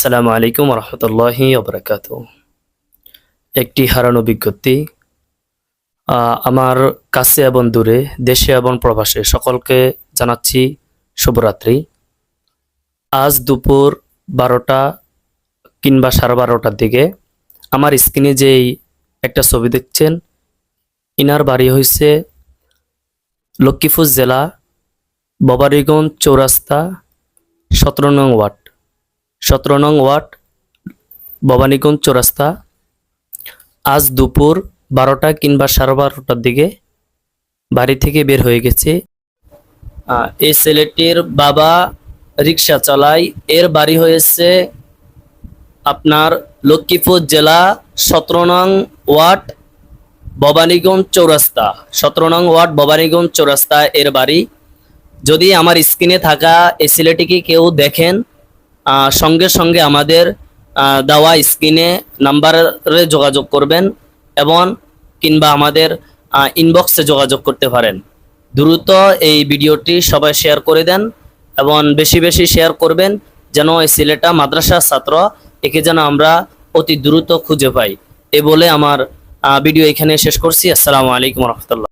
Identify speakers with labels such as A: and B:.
A: আসসালামু আলাইকুম রহমতুল্লাহি ওবরাকাত। একটি হারানো বিজ্ঞপ্তি আমার কাছে এবং দূরে, দেশে এবং প্রবাসে সকলকে জানাচ্ছি শুভরাত্রি। আজ দুপুর বারোটা কিংবা সাড়ে বারোটার দিকে আমার স্ক্রিনে যেই একটা ছবি দেখছেন, ইনার বাড়ি হয়েছে লক্ষ্মীপুর জেলা, ববারিগঞ্জ চৌরাস্তা, সতেরো নং ওয়ার্ড। সতেরো নং ওয়ার্ড, ভবানীগঞ্জ চৌরাস্তা। আজ দুপুর বারোটা কিংবা সাড়ে বারোটার দিকে বাড়ি থেকে বের হয়ে গেছে। এই ছেলেটির বাবা রিক্সা চালায়। এর বাড়ি হয়েছে আপনার লক্ষ্মীপুর জেলা সতেরো নং ওয়ার্ড, ভবানীগঞ্জ চৌরাস্তা। সতেরো নং ওয়ার্ড, ভবানীগঞ্জ চৌরাস্তা এর বাড়ি। যদি আমার স্ক্রিনে থাকা এই ছেলেটিকে কেউ দেখেন সঙ্গে সঙ্গে আমাদের দেওয়া স্ক্রিনে নাম্বারে যোগাযোগ করবেন এবং কিংবা আমাদের ইনবক্সে যোগাযোগ করতে পারেন। দ্রুত এই ভিডিওটি সবাই শেয়ার করে দেন এবং বেশি বেশি শেয়ার করবেন যেন এই ছেলেটা মাদ্রাসার ছাত্র একে যেন আমরা অতি দ্রুত খুঁজে পাই। এ বলে আমার ভিডিও এখানে শেষ করছি। আসসালামু আলাইকুম রহমতুল্লাহ।